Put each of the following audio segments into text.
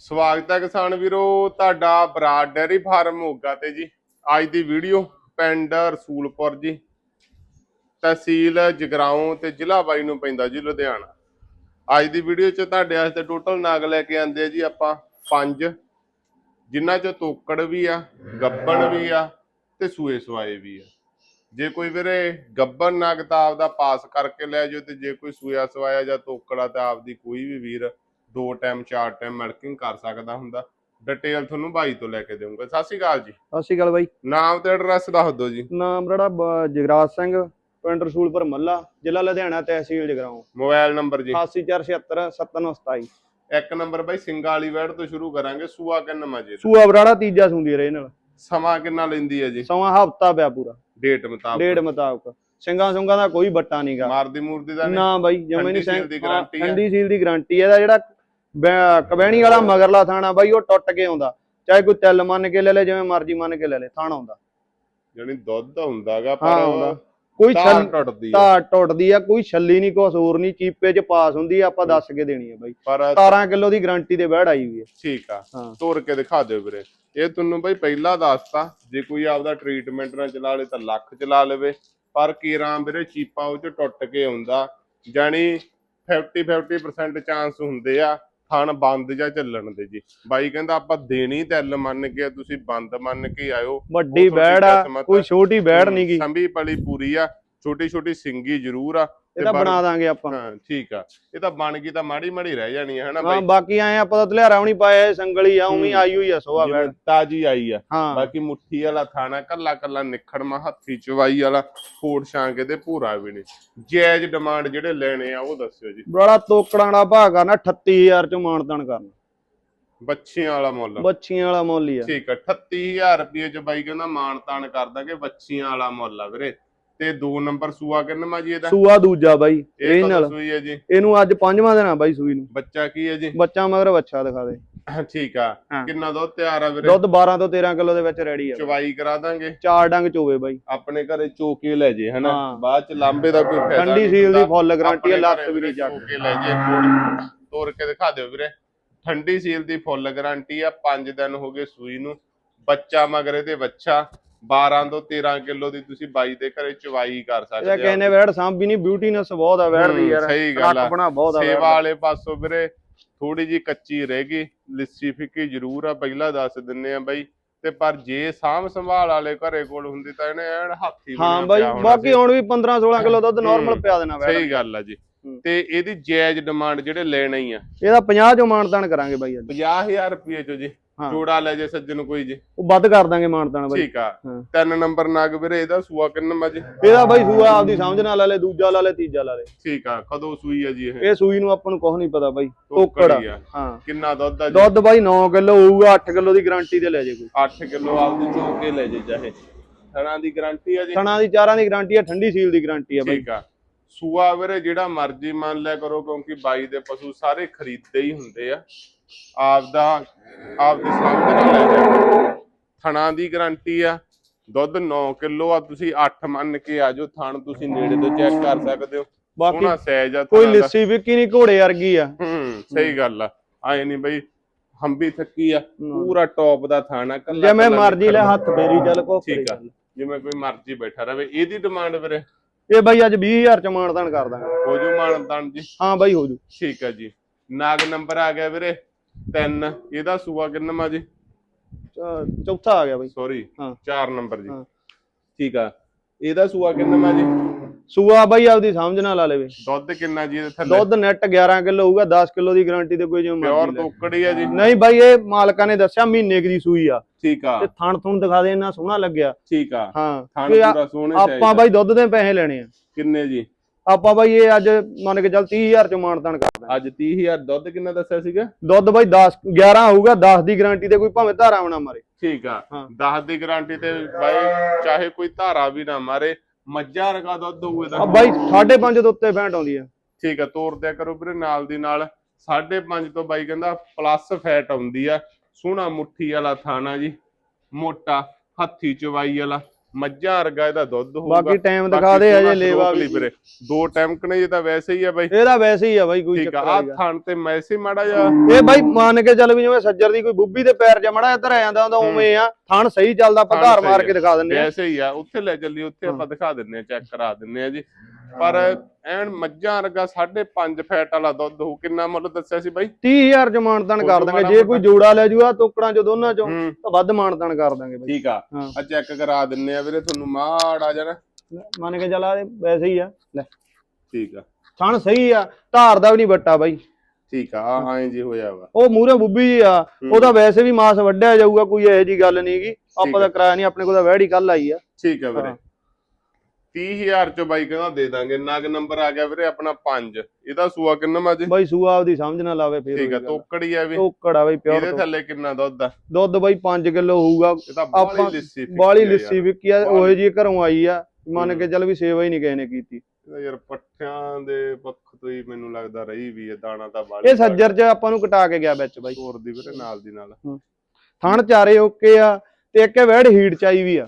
ਸਵਾਗਤ ਹੈ ਕਿਸਾਨ ਵੀਰੋ, ਤੁਹਾਡਾ ਬਰਾਡ ਡੈਰੀ ਫਾਰਮ ਮੋਗਾ ਤੇ ਜੀ। ਅੱਜ ਦੀ ਵੀਡੀਓ ਪਿੰਡ ਰਸੂਲਪੁਰ ਜੀ। ਤਹਿਸੀਲ ਜਗਰਾਉਂ ਤੇ ਜ਼ਿਲ੍ਹਾ ਬਾਈ ਨੂੰ ਪੈਂਦਾ ਜੀ, ਲੁਧਿਆਣਾ। ਅੱਜ ਦੀ ਵੀਡੀਓ 'ਚ ਤੁਹਾਡੇ ਵਾਸਤੇ ਟੋਟਲ ਨਾਗ ਲੈ ਕੇ ਆਂਦੇ ਆ ਜੀ ਆਪਾਂ ਪੰਜ। ਜਿਨ੍ਹਾਂ 'ਚ ਤੋਕੜ ਵੀ ਆ, ਗੱਬਣ ਵੀ ਆ ਤੇ ਸੂਏ ਸਵਾਏ ਵੀ ਆ। ਜੇ ਕੋਈ ਵੀਰੇ ਗੱਬਣ ਨਾਗ ਤਾਂ ਆਪਦਾ ਪਾਸ ਕਰਕੇ ਲੈ ਜਾਓ ਤੇ ਜੇ ਕੋਈ ਸੂਆ ਸਵਾਇਆ ਜਾਂ ਤੋਕੜਾ ਤਾਂ ਆਪਦੀ ਕੋਈ ਵੀ ਵੀਰ ਦੋ ਟਾਈਮ ਚਾਰ ਟਾਈਮ ਮਿਲਕਿੰਗ ਕਰ ਸਕਦਾ ਹੁੰਦਾ। ਡਿਟੇਲ ਤੁਹਾਨੂੰ ਬਾਈ ਤੋਂ ਲੈ ਕੇ ਦੇਵਾਂਗਾ। ਸਤਿ ਸ਼੍ਰੀ ਅਕਾਲ ਜੀ। ਸਤਿ ਸ਼੍ਰੀ ਅਕਾਲ ਬਾਈ। ਨਾਮ ਤੇ ਐਡਰੈਸ ਦੱਸ ਦਿਓ ਜੀ। ਨਾਮ ਰੜਾ ਜਗਰਾਜ ਸਿੰਘ ਪਿੰਡ ਰਸੂਲਪੁਰ ਮੱਲਾ ਜ਼ਿਲ੍ਹਾ ਲੁਧਿਆਣਾ ਤਹਿਸੀਲ ਜਗਰਾਉਂ। ਮੋਬਾਈਲ ਨੰਬਰ ਜੀ। 8476 ਇੱਕ ਨੰਬਰ ਬਾਈ ਸਿੰਗਾ ਵਾਲੀ ਵੈੜ ਤੋਂ ਸ਼ੁਰੂ ਕਰਾਂਗੇ। ਸੂਆ ਕਿੰਨਾ ਮਜੇ ਸੂਆ ਬਰਾੜਾ ਤੀਜਾ ਸੁੰਦੀ ਰਹੇ ਨਾਲ। ਸਮਾਂ ਕਿੰਨਾ ਲੈਂਦੀ ਹੈ ਜੀ? ਸਮਾਂ ਹਫਤਾ ਪਿਆ ਪੂਰਾ। ਡੇਟ ਮੁਤਾਬਕ। ਡੇਢ ਮੁਤਾਬਕ। ਸਿੰਘਾਂ ਸੁੰਗਾਂ ਦਾ ਕੋਈ ਬੱਟਾ ਨਹੀਂਗਾ ਮਾਰਦੀ ਮੂਰਦੀ ਦਾ ਨਹੀਂ। ਨਾ ਬਾਈ ਜਮੇ ਨਹੀਂ ਸੀਲ ਦੀ guarantee ਆ। ਠੰਡੀ ਸੀਲ ਦੀ ਗਾਰੰਟੀ ਇਹਦਾ ਜਿਹੜਾ ਕਬੈਣੀ ਵਾਲਾ ਮਗਰਲਾ ਥਾਣਾ ਬਾਈ ਉਹ ਟੁੱਟ ਕੇ ਆਉਂਦਾ। ਚਾਹੇ ਕੋਈ ਤਿਲ ਮੰਨ ਕੇ ਲੈ ਲੈ ਜਿਵੇਂ ਮਰਜ਼ੀ ਮੰਨ ਕੇ ਲੈ ਲੈ ਥਾਣਾ ਆਉਂਦਾ। ਜਾਨੀ ਦੁੱਧ ਹੁੰਦਾਗਾ ਪਰ। ਕੋਈ ਤਾਰ ਛੱਲ ਟੁੱਟਦੀ ਆ। ਤਾਂ ਟੁੱਟਦੀ ਆ ਕੋਈ ਛੱਲੀ ਨਹੀਂ ਹੋਰ ਨਹੀਂ ਚੀਪੇ 'ਚ ਪਾਸ ਹੁੰਦੀ ਆ ਆਪਾਂ ਦੱਸ ਕੇ ਦੇਣੀ ਆ ਬਾਈ। ਪਰ 17 ਕਿਲੋ ਦੀ ਗਾਰੰਟੀ ਤੇ ਬੈੜ ਆਈ ਵੀ ਹੈ ਠੀਕ ਆ। ਤੋੜ ਕੇ ਦਿਖਾ ਦਿਓ ਵੀਰੇ। ਇਹ ਤੁਹਾਨੂੰ ਬਈ ਪਹਿਲਾਂ ਦੱਸਤਾ ਜੇ ਕੋਈ ਆਪਦਾ ਟ੍ਰੀਟਮੈਂਟ ਨਾਲ ਚਲਾ ਲੇ ਤਾਂ ਲੱਖ ਚਲਾ ਲਵੇ। ਪਰ ਕੀਰਾਂ ਵੀਰੇ ਚੀਪਾ ਉਹ ਚ ਟੁੱਟ ਕੇ ਆਉਂਦਾ। ਜਾਨੀ 50 50% ਚਾਂਸ ਹੁੰਦੇ ਆ। ਥਣ ਬੰਦ ਜਾਂ ਚੱਲਣ ਦੇ ਜੀ। ਬਾਈ ਕਹਿੰਦਾ ਆਪਾਂ ਦੇਣੀ ਤਿਲ ਮੰਨ ਕੇ ਤੁਸੀਂ ਬੰਦ ਮੰਨ ਕੇ ਆਇਓ। ਵੱਡੀ ਬੈੜ ਆ ਕੋਈ। ਛੋਟੀ ਬੈੜ ਨਹੀਂ ਗੀ। ਸੰਭੀ ਪਲੀ ਪੂਰੀ ਆ। ਛੋਟੀ ਛੋਟੀ ਸਿੰਗੀ ਜ਼ਰੂਰ ਆ। ਇਹਦਾ ਬਣਾ ਦਾਂਗੇ ਆਪਾਂ। ਹਾਂ ਠੀਕ ਆ। ਇਹ ਤਾਂ ਬਣ ਗਈ ਤਾਂ ਮਾੜੀ ਮਾੜੀ ਰਹਿ ਜਾਣੀ ਹੈ ਹਨਾ ਹਾਂ ਬਾਈ? ਬਾਕੀ ਆਏ ਆਪਾਂ ਤਾਂ ਧਲਿਆਰਾ ਵੀ ਨਹੀਂ ਪਾਇਆ ਸੰਗਲੀ ਆ ਉਵੇਂ ਆਈ ਹੋਈ ਆ ਸੋਹਾ ਬੈੜ ਜਿਵੇਂ ਤਾਜੀ ਆਈ ਆ। ਹਾਂ। ਬਾਕੀ ਮੁੱਠੀ ਵਾਲਾ ਥਾਣਾ ਕੱਲਾ ਕੱਲਾ ਨਿਖੜਮਾ ਹੱਥੀ ਚਵਾਈ ਵਾਲਾ ਫੋੜ ਛਾਂਗੇ ਤੇ ਭੂਰਾ ਵੀ ਨਹੀਂ। ਜਾਇਜ਼ ਡਿਮਾਂਡ ਜਿਹੜੇ ਲੈਣੇ ਆ ਉਹ ਦੱਸਿਓ ਜੀ। ਬੜਾ ਤੋਕੜਾਂ ਦਾ ਭਾਅ ਕਰਨਾ 38000 ਚੋਂ ਮਾਨਤਾਨ ਕਰਨਾ। ਬੱਚੀਆਂ ਵਾਲਾ ਮੁੱਲ। ਬੱਚੀਆਂ ਵਾਲਾ ਮੁੱਲ ਹੀ ਆ। ਠੀਕ ਆ 38000 ਰੁਪਏ ਚ ਬਾਈ ਕਹਿੰਦਾ ਮਾਣ ਤਾਣ ਕਰ ਦਾਂਗੇ ਬੱਚੀਆਂ ਵਾਲਾ ਮੁੱਲ ਆ ਵੀਰੇ। ਤੇ ਦੋ ਨੰਬਰ ਸੂਆ ਕਿੰਨਾ ਜੀ ਇਹਦਾ? ਸੂਆ ਦੂਜਾ ਬਾਈ ਇਹ ਨਾਲ। ਸੂਈ ਹੈ ਜੀ? ਇਹਨੂੰ ਅੱਜ ਪੰਜਵਾਂ ਦਿਨ ਆ ਬਾਈ ਸੂਈ ਨੂੰ। ਬੱਚਾ ਕੀ ਹੈ ਜੀ? ਬੱਚਾ ਮਗਰ ਬੱਚਾ ਦਿਖਾ ਦੇ। ਠੀਕ ਆ। ਕਿੰਨਾ ਦੁੱਧ ਤਿਆਰ ਆ ਵੀਰੇ? ਦੁੱਧ 12 ਤੋਂ 13 ਕਿਲੋ ਦੇ ਵਿੱਚ ਰੈਡੀ ਆ। ਚਵਾਈ ਕਰਾ ਦਾਂਗੇ। ਚਾਰ ਡੰਗ ਚੋਵੇ ਬਾਈ। ਆਪਣੇ ਘਰੇ ਚੋਕੇ ਲੈ ਜੇ ਹਨਾ। ਬਾਅਦ ਚ ਲਾਂਬੇ ਦਾ ਕੋਈ ਫਾਇਦਾ ਠੰਡੀ ਸੀਲ ਦੀ। ਫੁੱਲ ਗਾਰੰਟੀ ਆ ਲੱਤ ਵੀ ਨਹੀਂ ਚੱਕ ਚੋਕੇ ਲੈ ਜੇ। ਤੋੜ ਕੇ ਦਿਖਾ ਦਿਓ ਵੀਰੇ। ਠੰਡੀ ਸੀਲ ਦੀ ਫੁੱਲ ਗਾਰੰਟੀ ਆ 5 ਦਿਨ ਹੋ ਗਏ ਸੂਈ ਨੂੰ। ਬੱਚਾ ਮਗਰੇ ਤੇ ਬੱਚਾ। 12 ਤੋਂ 13 ਕਿਲੋ ਦੀ ਤੁਸੀਂ ਬਾਈ ਦੇ ਘਰੇ ਚਵਾਈ ਕਰ ਸਕਦੇ ਕਹਿੰਦੇ ਵੈੜ ਸਾਂਭੀ ਨਹੀਂ ਬਿਊਟੀਨੈਸ ਬਹੁਤ ਆ ਵੈੜ ਦੀ ਯਾਰ ਸਹੀ ਗੱਲ ਆ। ਬਣਾ ਬਹੁਤ ਆ ਸੇਵਾ। ਵਾਲੇ ਪਾਸੋਂ ਵੀਰੇ ਥੋੜੀ ਜੀ ਕੱਚੀ ਰਹਿ ਗਈ ਲਿੱਸੀ ਫਿੱਕੀ ਜ਼ਰੂਰ ਆ ਪਹਿਲਾਂ ਦੱਸ ਦਿੰਨੇ ਆ ਬਾਈ ਤੇ ਪਰ ਜੇ ਸਾਂਭ ਸੰਭਾਲ ਵਾਲੇ ਘਰੇ ਕੋਲ ਹੁੰਦੀ ਤਾਂ ਇਹਨੇ ਐਨ ਹੱਥੀ ਹਾਂ ਬਾਈ ਬਾਕੀ। ਹੁਣ ਵੀ 15 16 ਕਿਲੋ ਦੁੱਧ ਨਾਰਮਲ ਪਿਆ ਦੇਣਾ ਵੈੜ ਸਹੀ ਗੱਲ ਆ ਜੀ। ਤੇ ਇਹਦੀ ਜਾਇਜ਼ ਡਿਮਾਂਡ ਜਿਹੜੇ ਲੈਣਾ ਹੀ ਆ ਇਹਦਾ 50 ਚੋਂ ਮਾਨਤਾਨ ਕਰਾਂਗੇ ਬਾਈ ਅੱਜ 50000 ਰੁਪਏ ਚੋ ਜੀ। ਜੋੜਾ ਲੈ ਜੇ ਸੱਜਣ ਕੋਈ ਜੀ। ਉਹ ਵੱਧ ਕਰ ਦਾਂਗੇ ਮਾਨਤਾਨ ਬਾਈ। ਠੀਕ ਆ। ਤਿੰਨ ਨੰਬਰ ਨਗ ਵੀਰੇ ਇਹਦਾ ਸੂਆ ਕਿੰਨਾ ਮਾ ਜੀ ਇਹਦਾ ਬਾਈ ਸੂਆ ਆਪਦੀ ਸਮਝ ਨਾਲ ਲਾ ਲੈ ਦੂਜਾ ਲਾ ਲੈ ਤੀਜਾ ਲਾ ਲੈ। ਠੀਕ ਆ ਕਦੋਂ ਸੂਈ ਆ ਜੀ ਇਹ? ਇਹ ਸੂਈ ਨੂੰ ਆਪਾਂ ਨੂੰ ਕੁਝ ਨਹੀਂ ਪਤਾ ਬਾਈ ਆ। ਹਾਂ। ਕਿੰਨਾ ਦੁੱਧ ਆ ਜੀ? ਦੁੱਧ ਬਾਈ 9 ਕਿਲੋ ਹੋਊਗਾ 8 ਕਿਲੋ ਦੀ ਗਾਰੰਟੀ ਤੇ ਲੈ ਜੇ ਕੋਈ। 8 ਕਿਲੋ ਆਪਦੀ ਚੋਕ ਕੇ ਲੈ ਜੇ ਚਾਹੇ। ਥਣਾ ਦੀ ਗਾਰੰਟੀ ਆ ਜੀ? ਥਣਾ ਦੀ ਚਾਰਾਂ ਦੀ ਗਾਰੰਟੀ ਆ ਠੰਡੀ ਸੀਲ ਦੀ ਗਾਰੰਟੀ ਆ ਬਾਈ। ਠੀਕ ਆ। ਸੂਆ ਵੀਰੇ ਜਿਹੜਾ ਮਰਜ਼ੀ ਮੰਨ ਲਿਆ ਕਰੋ ਕਿਉਂਕਿ ਬਾਈ ਦੇ ਪਸ਼ੂ ਸਾਰੇ ਖਰੀਦਦੇ ਹੀ ਹੁੰਦੇ ਆ। ਆਪਦਾ ਆਪਦੇ ਸਾਹਮਣੇ ਨਾਲ ਲੈ ਜਾ ਥਣਾ ਦੀ ਗਾਰੰਟੀ ਆ। ਦੁੱਧ 9 ਕਿਲੋ ਆ ਤੁਸੀਂ 8 ਮੰਨ ਕੇ ਆ ਜਾਓ। ਥਣ ਤੁਸੀਂ ਨੇੜੇ ਤੋਂ ਚੈੱਕ ਕਰ ਸਕਦੇ ਹੋ। ਬਾਕੀ ਸੋਹਣਾ ਸਾਈਜ਼ ਆ ਕੋਈ ਥਣਾਂ ਦਾ। ਲਿੱਸੀ ਵਿਕੀ ਨਹੀਂ ਘੋੜੇ ਵਰਗੀ ਆ। ਹੂੰ ਸਹੀ ਗੱਲ ਆ। ਆਏ ਨਹੀਂ ਬਈ ਹੰਬੀ ਥੱਕੀ ਆ। ਪੂਰਾ ਟੌਪ ਦਾ ਥਾਣਾ ਕੱਲਾ ਜਿਵੇਂ ਮਰਜ਼ੀ ਲੈ। ਹੱਥ ਫੇਰੀ ਚੱਲ ਕੋ ਠੀਕ ਆ। ਜਿਵੇਂ ਕੋਈ ਮਰਜ਼ੀ ਬੈਠਾ ਰਵੇ। ਇਹਦੀ ਡਿਮਾਂਡ ਵੀਰੇ? ਇਹ ਬਾਈ ਅੱਜ 20000 ਚ ਮਾਨਤਾਨ ਕਰ ਦਾਂਗੇ ਹੋ ਜੂ ਮਾਨਤਾਨ ਜੀ। ਹਾਂ ਬਾਈ ਹੋ ਜੂ। ਠੀਕ ਹੈ ਜੀ। ਨਾਗ ਨੰਬਰ ਆ ਗਿਆ ਵੀਰੇ। 3 ਇਹਦਾ ਸੂਆ ਕਿੰਨਾ ਜੀ? ਚ- ਚੌਥਾ ਆ ਗਿਆ ਬਾਈ। ਸੌਰੀ ਹਾਂ। 4 ਨੰਬਰ ਜੀ। ਹਾਂ। ਠੀਕ ਆ। ਇਹਦਾ ਸੂਆ ਕਿੰਨਾ ਜੀ? ਸੂਆ ਬਾਈ ਆਪਦੀ ਸਮਝ ਨਾਲ ਲਾ ਲੈਵੇ। ਦੁੱਧ ਕਿੰਨਾ ਜੀ ਇਹਦੇ ਥੱਲੇ? ਦੁੱਧ ਨੈਟ 11 ਕਿਲੋ ਹੋਊਗਾ 10 ਕਿਲੋ ਦੀ ਗਾਰੰਟੀ ਤੇ ਕੋਈ ਜਿਵੇਂ ਪਿਓਰ ਮਰਜ਼ੀ ਲੈ। ਤੋਕੜੀ ਆ ਜੀ। ਨਹੀਂ ਬਾਈ ਇਹ ਮਾਲਕਾਂ ਨੇ ਦੱਸਿਆ ਮਹੀਨੇ ਕੁ ਦੀ ਸੂਈ ਆ। ਠੀਕ ਆ। ਤੇ ਥਣ ਥੁਣ ਦਿਖਾ ਦੇ ਇੰਨਾ ਸੋਹਣਾ ਲੱਗਿਆ। ਠੀਕ ਆ। ਹਾਂ। ਥਣ ਕਿ ਆ- ਪੂਰਾ ਸੋਹਣੇ ਆਪਾਂ ਬਾਈ ਦੁੱਧ ਦੇ ਪੈਸੇ ਲੈਣੇ ਆ। ਕਿੰਨੇ ਜੀ? ਆਪਾਂ ਬਾਈ ਇਹ ਅੱਜ ਮੰਨ ਕੇ ਚੱਲ 30000 ਚ ਮਾਨਤਾਨ ਕਰਦਾ ਅੱਜ 30000 ਦੁੱਧ ਕਿੰਨਾ ਦੱਸਿਆ ਸੀਗਾ? ਦੁੱਧ ਬਾਈ 10 11 ਹੋਊਗਾ 10 ਦੀ ਗਾਰੰਟੀ ਤੇ ਕੋਈ ਭਾਵੇਂ ਧਾਰਾ ਨਾ ਮਾਰੇ। ਠੀਕ ਆ ਹਾਂ। 10 ਦੀ ਗਾਰੰਟੀ ਤੇ ਬਾਈ ਚਾਹੇ ਕੋਈ ਧਾਰਾ ਵੀ ਨਾ ਮਾਰੇ ਮੱਝਾਂ ਰਗਾ ਦੁੱਧ ਹੋਊ ਇਹਦਾ। ਬਾਈ 5.5 ਦੇ ਉੱਤੇ ਫੈਂਟ ਆਉਂਦੀ ਆ। ਠੀਕ ਆ ਤੋਰ ਦਿਆ ਕਰੋ ਵੀਰੇ ਨਾਲ ਦੀ ਨਾਲ। 5.5 ਤੋਂ ਬਾਈ ਕਹਿੰਦਾ ਪਲੱਸ ਫੈਟ ਆਉਂਦੀ ਆ। ਸੋਹਣਾ ਮੁੱਠੀ ਵਾਲਾ ਥਾਣਾ ਜੀ ਮੋਟਾ ਹੱਥੀ ਚਵਾਈ ਵਾਲਾ। ਮੱਝਾਂ ਵਰਗਾ ਇਹਦਾ ਦੁੱਧ ਹੋਊਗਾ। ਬਾਕੀ ਟਾਈਮ ਦਿਖਾ ਦੇ ਅਜੇ ਲੇਵਾ ਵੀ। ਵੀਰੇ ਦੋ ਟਾਈਮ ਕਨੇ ਇਹ ਤਾਂ ਵੈਸੇ ਹੀ ਆ ਬਾਈ। ਇਹਦਾ ਵੈਸੇ ਹੀ ਆ ਬਾਈ ਕੋਈ ਠੀਕ ਆ ਚੱਕਰ ਆ ਨਹੀਂ ਥਣ ਤੇ ਮੈਸੇ ਮਾੜਾ ਜਾ ਇਹ ਬਾਈ ਮੰਨ ਕੇ ਚੱਲ ਵੀ ਜਿਵੇਂ ਸੱਜਰ ਦੀ ਕੋਈ ਬੁੱਬੀ ਦੇ ਪੈਰ ਜਾਂ ਮੜਾ ਇੱਧਰ ਆ ਜਾਂਦਾ ਹੁੰਦਾ ਉਵੇਂ ਆ। ਥਣ ਸਹੀ ਚੱਲਦਾ ਆਪਾਂ ਥਣ ਧਾਰ ਸਹੀ ਮਾਰ। ਕੇ ਦਿਖਾ ਦਿੰਦੇ ਆ। ਵੈਸੇ ਹੀ ਆ ਉੱਥੇ ਲੈ ਚੱਲੀ ਉੱਥੇ ਆਪਾਂ ਦਿਖਾ ਦਿੰਨੇ ਆ ਚੈੱਕ ਕਰਾ ਦਿੰਨੇ ਆ ਜੀ। ਪਰ ਐਨ ਮੱਝਾਂ ਵਰਗਾ 5.5 ਫੈਟ ਵਾਲਾ ਦੁੱਧ ਹੋ ਕਿੰਨਾ ਮੁੱਲ ਦੱਸਿਆ ਸੀ ਬਾਈ? 30000 ਚ ਮਾਨਤਾਨ ਕਰ ਦਾਂਗੇ। ਜੇ ਕੋਈ ਜੋੜਾ ਲੈ ਜੂਗਾ ਟੋਕੜਾਂ ਚ ਦੋਨਾਂ ਚੋਂ ਹੂੰ। ਤਾਂ ਵੱਧ ਮਾਨਤਾਨ ਕਰ ਦਾਂਗੇ ਬਾਈ। ਠੀਕ ਆ। ਹਾਂ। ਆ ਚੈੱਕ ਕਰਾ ਦਿੰਨੇ ਆ ਵੀਰੇ ਤੁਹਾਨੂੰ ਮਾੜਾ ਜਾਣਾ ਮੰਨ ਕੇ ਚੱਲ ਆ ਵੈਸੇ ਹੀ ਆ। ਲੈ। ਠੀਕ ਆ। ਥਣ ਸਹੀ ਆ ਧਾਰ ਦਾ ਵੀ ਨਹੀਂ ਵੱਟਾ ਬਾਈ। ਠੀਕ ਆ ਐਂ ਜੀ ਹੋਇਆ ਵਾ। ਉਹ ਮੂਰੇ ਬੁੱਬੀ ਜੀ ਆ ਉਹਦਾ ਵੈਸੇ ਵੀ ਮਾਸ ਵੱਢਿਆ ਜਾਊਗਾ ਕੋਈ ਇਹੋ ਜੀ ਗੱਲ ਨਹੀਂਗੀ ਆਪਾਂ ਤਾਂ ਕਰਾਇਆ ਨਹੀਂ ਆਪਣੇ ਕੋਲ ਤਾਂ ਵਹਿੜੀ ਕੱਲ ਆਈ ਆ। ਠੀਕ ਆ ਵੀਰੇ। ਹਾਂ। 30000 ਚ ਬਾਈ ਕਹਿੰਦਾ ਦੇ ਦਾਂਗੇ। ਨਗ ਨੰਬਰ ਆ ਗਿਆ ਵੀਰੇ ਆਪਣਾ 5 ਇਹਦਾ ਸੂਆ ਕਿੰਨਾ ਮਾ ਜੀ ਬਾਈ ਸੂਆ ਆਪਦੀ ਸਮਝ ਨਾ ਲਾਵੇ ਫੇਰ ਠੀਕ ਆ। ਤੋਕੜੀ ਆ ਵੀ। ਟੋਕੜ ਆ ਬਾਈ ਪਿਓਰ ਇਹਦੇ ਥੱਲੇ ਕਿੰਨਾ ਦੁੱਧ ਆ? ਦੁੱਧ ਬਾਈ 5 ਕਿਲੋ ਹੋਊਗਾ। ਆਪਾਂ ਬਾਲੀ ਲਿੱਸੀ ਵਿਕੀ ਆ। ਉਹ ਜੀ ਘਰੋਂ ਆਈ ਆ। ਮੰਨ। ਕੇ ਚੱਲ ਵੀ ਸੇਵਾ ਹੀ ਨਹੀਂ ਕਿਸੇ ਨੇ ਕੀਤੀ। ਯਾਰ ਪੱਠਿਆਂ ਦੇ ਪੱਖ ਤੋਂ ਹੀ ਮੈਨੂੰ ਲੱਗਦਾ ਰਹੀ ਵੀ ਇਹ ਦਾਣਾ ਤਾਂ ਬਾਲੀ ਇਹ ਸੱਜਰ ਚ ਆਪਾਂ ਨੂੰ ਕਟਾ ਕੇ ਗਿਆ ਵਿੱਚ ਬਾਈ। ਹੋਰ ਦੀ ਵੀਰੇ ਨਾਲ ਦੀ ਨਾਲ। ਥਣ ਚਾਰੇ ਓਕੇ ਆ ਤੇ ਇੱਕ ਵੈੜ ਹੀਟ ਚ ਆਈ ਵੀ ਆ।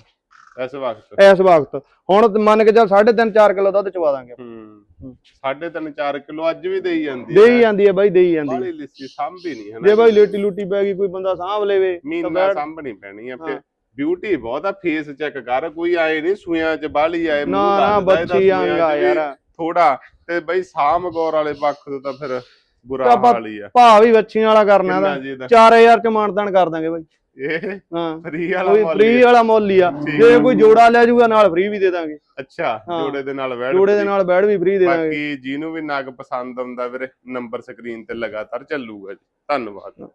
ਇਸ ਵਕਤ। ਇਸ ਵਕਤ। ਹੁਣ ਮੰਨ ਕੇ ਚੱਲ 3.5 4 ਕਿਲੋ ਦੁੱਧ ਚਵਾ ਦਾਂਗੇ ਹੂੰ। ਸਾਢੇ ਤਿੰਨ 4 ਕਿਲੋ ਅੱਜ ਵੀ ਦੇਈ ਜਾਂਦੀ ਦੇਈ ਜਾਂਦੀ ਹੈ ਬਾਈ ਦੇਈ ਜਾਂਦੀ। ਬਾਲੀ ਲਿੱਸੀ ਸਾਂਭੀ ਨਹੀਂ ਹਨਾ ਜੇ ਬਾਈ ਲੇਟੀ ਲੂਟੀ ਪੈ ਗਈ ਕੋਈ ਬੰਦਾ ਸਾਂਭ ਲੇਵੇ ਮੀਨਾ ਸਾਂਭਣੀ ਪੈਣੀ ਆ ਫਿਰ ਹਾਂ। ਬਿਊਟੀ ਬਹੁਤ ਆ ਫੇਸ ਚੈੱਕ ਕਰ ਕੋਈ ਆਏ ਨਹੀਂ ਸੂਆਂ ਚ ਬਾਲੀ ਆਏ ਨਾ ਨਾ ਬੱਚੀ ਆਂਗਾ ਯਾਰ। ਥੋੜਾ ਤੇ ਬਈ ਸਾਮ ਗੌਰ ਵਾਲੇ ਪੱਖ ਤੋਂ ਤਾਂ ਫਿਰ ਬੁਰਾ ਹਾਲ ਹੀ ਆ। ਭਾ ਵੀ ਬੱਚੀਆਂ ਵਾਲਾ ਕਰਨਾ ਦਾ ਜੀ ਦਾ 4000 ਚ ਮਾਨਤਾਨ ਕਰ ਦਾਂਗੇ ਬਾਈ। ਇਹ ਹਾਂ। ਫਰੀ ਵਾਲਾ ਕੋਈ ਮੁੱਲ ਫ੍ਰੀ ਹੀ। ਆ। ਵਾਲਾ ਮੁੱਲ ਹੀ ਆ। ਠੀਕ ਜੇ ਆ। ਕੋਈ ਜੋੜਾ ਲੈ ਜਾਊਗਾ ਨਾਲ ਫ੍ਰੀ ਵੀ ਦੇ ਦਾਂਗੇ। ਅੱਛਾ ਹਾਂ। ਜੋੜੇ ਦੇ ਨਾਲ ਵੈੜ ਜੋੜੇ ਦੇ ਨਾਲ ਬੈਡ ਵੀ ਫ੍ਰੀ ਦੇ ਦਾਂਗੇ। ਬਾਕੀ ਜਿਹਨੂੰ ਵੀ ਨਗ ਪਸੰਦ ਆਉਂਦਾ ਵੀਰੇ ਨੰਬਰ ਸਕਰੀਨ ਤੇ ਲਗਾਤਾਰ ਚੱਲੂਗਾ ਜੀ। ਧੰਨਵਾਦ।